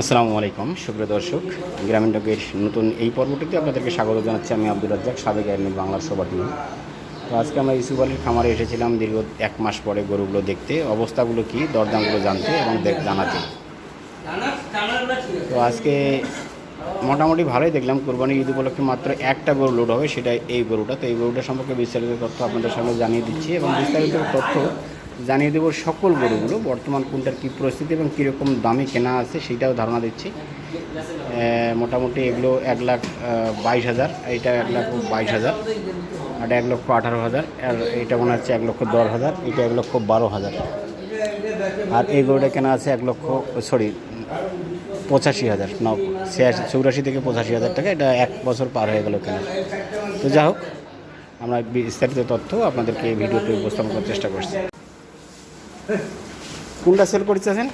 আসসালামু আলাইকুম। সুপ্রিয় দর্শক, গ্রামীণ ডকের নতুন এই পর্বটিতে আপনাদেরকে স্বাগত জানাচ্ছি আমি আব্দুল রাজ্জাক, সাবেক আইনি বাংলার সভাটি তো আজকে আমরা ইসুফ আলীর খামারে এসেছিলাম দীর্ঘ এক মাস পরে গরুগুলো দেখতে। অবস্থাগুলো কী, দরদামগুলো জানতে এবং জানাতে। তো আজকে মোটামুটি ভালোই দেখলাম, কোরবানি ঈদ উপলক্ষে মাত্র একটা গরু লোড হবে, সেটা এই গরুটা। তো এই গরুটা সম্পর্কে বিস্তারিত তথ্য আপনাদের সামনে জানিয়ে দিচ্ছি এবং বিস্তারিত তথ্য জানিয়ে দেবো সকল গরুগুলো, বর্তমান কোনটার কী পরিস্থিতি এবং কীরকম দামে কেনা আছে সেটাও ধারণা দিচ্ছি। মোটামুটি এগুলো এক লাখ বাইশ হাজার এটা এক লাখ বাইশ হাজার, আর এক লক্ষ আঠারো হাজার, আর এইটা মনে হচ্ছে এক লক্ষ দশ হাজার এটা এক লক্ষ বারো হাজার। আর এই গরুটা কেনা আছে এক লক্ষ, সরি, পঁচাশি হাজার, ন, ছিয়াশি, চৌরাশি থেকে পঁচাশি হাজার টাকা, এটা এক বছর পার হয়ে গেল কেনা। তো যা হোক, আমরা বিস্তারিত তথ্য আপনাদেরকে এই ভিডিওতে উপস্থাপন করার চেষ্টা করছি। কোনটা সেল করতেছেন?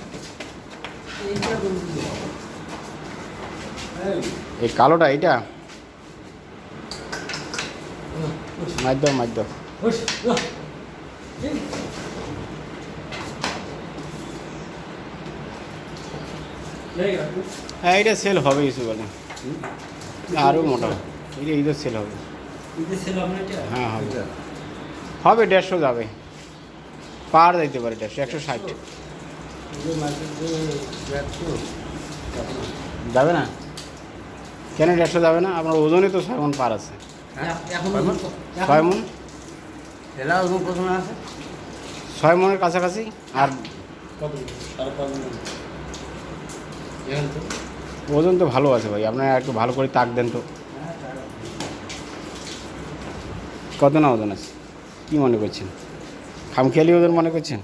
এই কালোটা এইটা? মাধ্য মাধ্য হ্যাঁ এটা সেল হবে কিছু বলে। আরও মোটা। এটা ঈদের সেল হবে। হ্যাঁ হবে। হবে দেড়শো যাবে। পার যাইতে পারে দেড়শো একশো ষাট। যাবে না? কেন দেড়শো যাবে না? আপনার ওজনে তো ছয় মন পার আছে। ছয় মন আছে? ছয় মনের কাছাকাছি? আর ওজন তো ভালো আছে ভাই আপনারা একটু ভালো করে তাক দেন তো। কত না ওজন আছে? কী মনে করছেন? খামখেয়ালি ওদের মনে করছেন?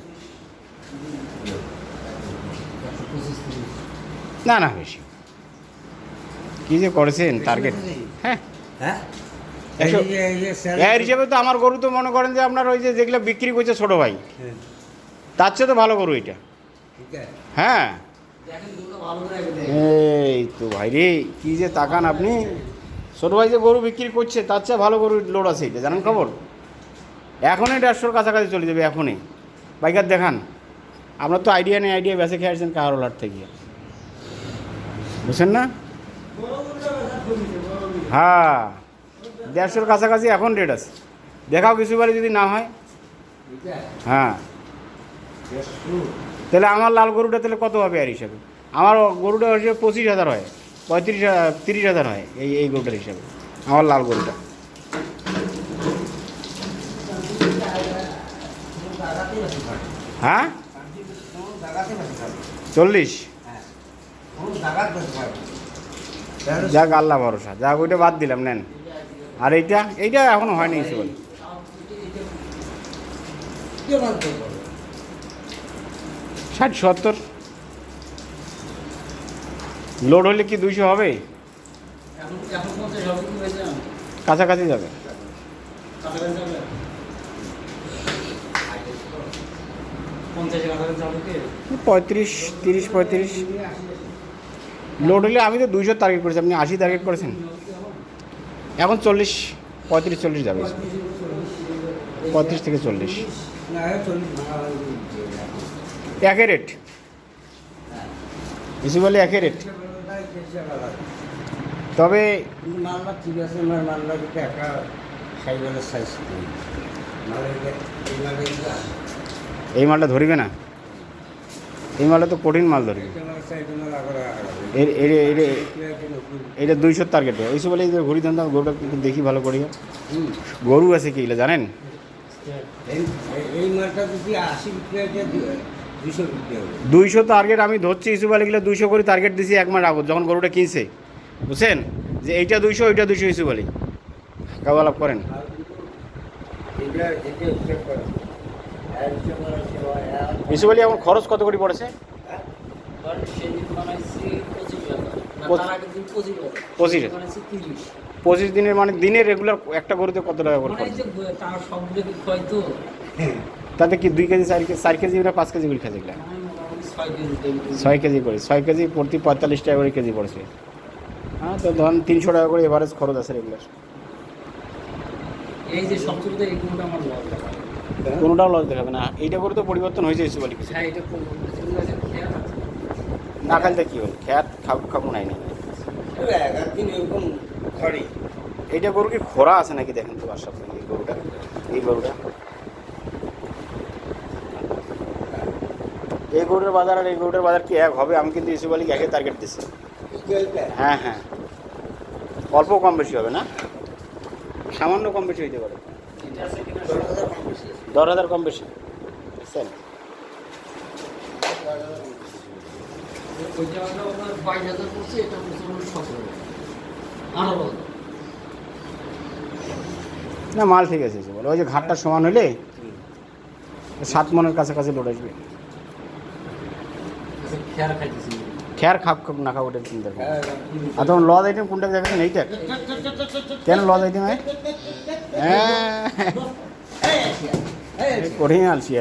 না না বেশি। কী যে করেছেন টার্গেট হ্যাঁ। একশো- এর হিসেবে তো আমার গরু তো মনে করেন যে আপনার ওই যে যেগুলো বিক্রি করছে ছোটো ভাই তার চেয়ে তো ভালো গরু এটা। হ্যাঁ। এই তো ভাই রে কী যে তাকান আপনি। ছোটো ভাই যে গরু বিক্রি করছে তার চেয়ে ভালো গরু লোড আছে এটা জানেন খবর? এখনই দেড়শোর কাছাকাছি চলে যাবে, এখনই। বাইকার, দেখান। আপনার তো আইডিয়া নেই আইডিয়া বেসে খেয়ে আসছেন কাহারোলার থেকে। বুঝছেন না? হ্যাঁ দেড়শোর কাছাকাছি এখন রেট আছে। দেখাও কিছু বারে যদি না হয়। হ্যাঁ। তাহলে আমার লাল গরুটা তাহলে কত হবে আর হিসাবে? আমার গরুটা হিসেবে পঁচিশ হাজার হয়, পঁয়ত্রিশ তিরিশ হাজার হয় এই এই গরুটার হিসাবে, আমার লাল গরুটা। হ্যাঁ? চল্লিশ? যাক, আল্লাহ ভরসা। যাক, ওইটা বাদ দিলাম, নেন। আর এইটা? এইটা এখনও হয়নি কিছু ষাট, সত্তর? লোড হলে কি দুইশো হবে? কাছাকাছি যাবে। পঁয়ত্রিশ তিরিশ পঁয়ত্রিশ। লোড হলে আমি তো দুইশো টার্গেট করেছি আপনি আশি টার্গেট করেছেন। এখন চল্লিশ পঁয়ত্রিশ চল্লিশ যাবে। পঁয়ত্রিশ থেকে চল্লিশ। একই রেট বেশি বলে একই রেট তবে মালদা ঠিক আছে আমার মালদা একটা সাইকেলের সাইজ এই মালটা ধরবে না। এই মালটা তো কঠিন মাল ধরবে। এটা দুইশো টার্গেট ওই সব বলে ঘুরি ধান্দা, গরুটা দেখি ভালো করি গরু আছে কি জানেন? দুইশো টার্গেট আমি ধরছি ইস্যু বলে গেলে দুইশো করে টার্গেট দিছি এক মাস আগত, যখন গরুটা কিনছে। বুঝছেন? যে এইটা দুইশো, ওইটা দুইশো ইস্যু বলি কাবালাপ করেন। এক ইস্যু বলি এখন খরচ কত করে পড়েছে? পঁচিশ দিনের মানে দিনের রেগুলার একটা গরুতে কত টাকা করে তাতে কি দুই কেজি, চার কেজি চার কেজি না পাঁচ কেজি করে খাচ্ছে এগুলা? ছয় কেজি করে, ছয় কেজি প্রতি পঁয়তাল্লিশ টাকা করে কেজি পড়ছে। হ্যাঁ তো ধরুন তিনশো টাকা করে এভারেজ খরচ আছে রেগুলার এই যে সবচেয়ে কোনোটাও লস দেখাবে না। এইটা করে তো পরিবর্তন হয়েছে ইস্যু বলি কিছু। হ্যাঁ না খাইতে কি হল? খ্যাত খাব খাব নাই না এক আধ দিন এরকম ঘরে। এইটা গরু কি খোরা আছে নাকি দেখেন তো বাসার এই গরুটা? এই গরুটা? এই গরুটার বাজার আর এই গরুটার বাজার কি এক? হবে আমি কিন্তু আলীকে একে টার্গেট দিচ্ছি হ্যাঁ হ্যাঁ। অল্প কম বেশি হবে না? সামান্য কম বেশি হইতে পারে। দশ হাজার কম বেশি। না মাল ঠিক আছে। ওই যে ঘাটটা সমান হলে সাত মনের কাছাকাছি লোড আসবে। আচ্ছা খেয়ার খাইতেছি। খেয়ার খাপ খাপ না খাপ ওটা চিন্তা করুন আর তোমার লজ আইটেম কোনটা দেখেছেন এইটা? কেন লজ আইটেম হ্যাঁ। কঠিন আলসি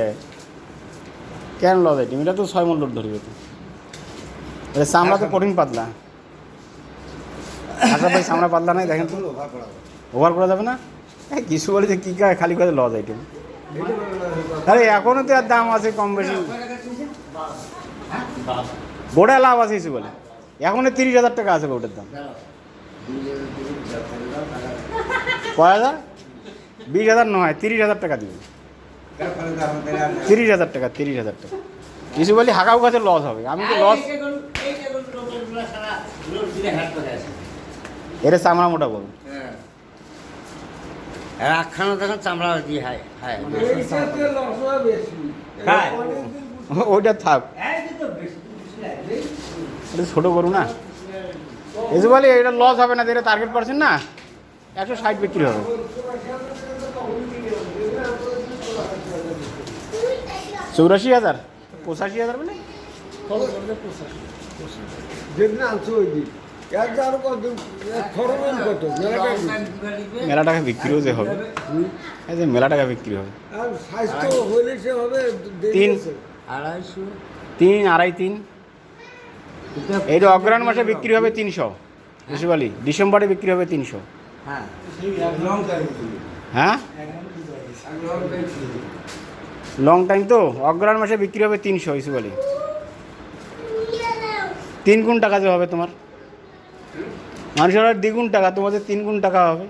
কেন লজ আইটেম এটা তো ছয় মন লোড ধরবে তো। চামড়া তো কঠিন পাতলা। আচ্ছা ভাই, চামড়া পাতলা নাই, দেখেন তো। ওভার করা যাবে না? কিছু বলে যে কী খালি করে লজ আইটেম আরে এখনও তো আর দাম আছে কম বেশি। গোটা লাভ আছে কিছু বলে। এখনও তিরিশ হাজার টাকা আছে গোটার দাম। কয় হাজার? বিশ হাজার নয় তিরিশ হাজার টাকা দিবে। তিরিশ হাজার টাকা তিরিশ হাজার টাকা। কিছু বলি হাঁকাও কাছে লস হবে। আমি তো লস এটা চামড়া মোটা করব রাখানো দেখেন চামড়া দিয়ে হায় হায় হ্যাঁ। ওইটা থাক। এটা ছোটো করু না? এসে বলি এটা লস হবে না এটা টার্গেট পারছেন না? একশো ষাট বিক্রি হবে। চৌরাশি হাজার? পঁচাশি হাজার মানে? যেদিন আনছো ওই দিন? মেলা টাকা বিক্রিও যে হবে। যে মেলা টাকা বিক্রি হবে। তিন। আড়াইশো তিন আড়াই তিন। এইটা অগ্রহণ মাসে বিক্রি হবে তিনশো পারলি ডিসেম্বরে বিক্রি হবে তিনশো। হ্যাঁ। হ্যাঁ? লং টাইম তো? অগ্রহণ মাসে বিক্রি হবে তিনশো ইসু বলি তিন গুণ টাকা হবে তোমার। মানুষের দ্বিগুণ টাকা তোমাদের তিন গুণ টাকা হবে।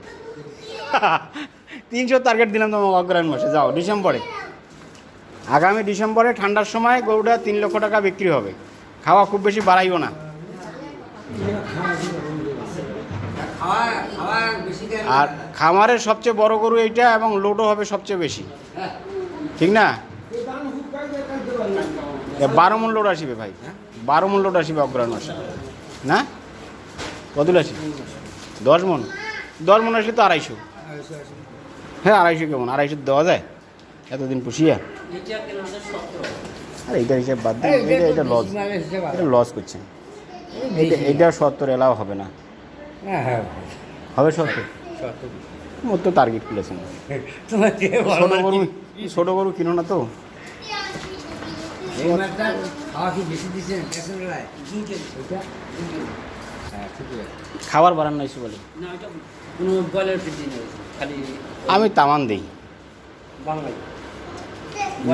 তিনশো টার্গেট দিলাম তোমাকে অগ্রহণ মাসে যাও ডিসেম্বরে। আগামী ডিসেম্বরে ঠান্ডার সময় গরুটা তিন লক্ষ টাকা বিক্রি হবে। খাওয়া খুব বেশি বাড়াইও না। আর খামারের সবচেয়ে বড় গরু এইটা এবং লোডও হবে সবচেয়ে বেশি। ঠিক না? বারো মন লোড আসিবে ভাই। বারো মন লোড আসিবে অগ্রহণ মাসে। না? কত আসিবে? দশ মন দশ মন আসলে তো আড়াইশো। হ্যাঁ আড়াইশো কেমন? আড়াইশো দেওয়া যায়। এতদিন পুষিয়া। এটা আর এইটা হিসাব বাদ দিন এটা এটা লস এটা লস করছেন এইটা এইটা সত্তর এলাও হবে না। হবে সত্তর? ওর তো টার্গেট খুলেছেন ছোটো গরু ছোটো গরু কিনো না তো? হ্যাঁ খাবার বাড়ান না ইস্যু বলে। এটা আমি তামান দিই।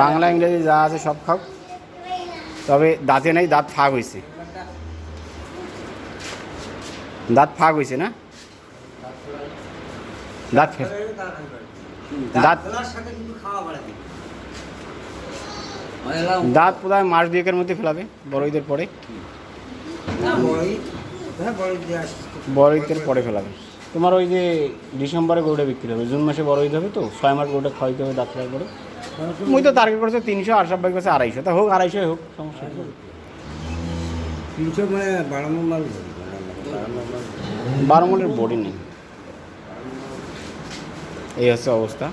বাংলা ইংরেজি যা আছে সব খাও। তবে দাঁতে নাই, দাঁত ফাঁক হয়েছে দাঁত ফাঁক হয়েছে না? দাঁত দাঁত দাঁত বোধহয় মাস দুয়েকের মধ্যে ফেলাবে বড় ঈদের পরে। বড় ঈদের পরে ফেলাবে। তোমার ওই যে ডিসেম্বরে গরুটা বিক্রি হবে, জুন মাসে বড় ঈদ হবে তো, ছয় মাস গরুটা খাওয়াইতে হবে দাঁত ফেলার পরে মুই তো টার্গেট করছে তিনশো আর সব করছে আড়াইশো। তা হোক আড়াইশো হোক সমস্যা। তিনশো মানে মাল বারো মনের বডি নেই। এই হচ্ছে অবস্থা।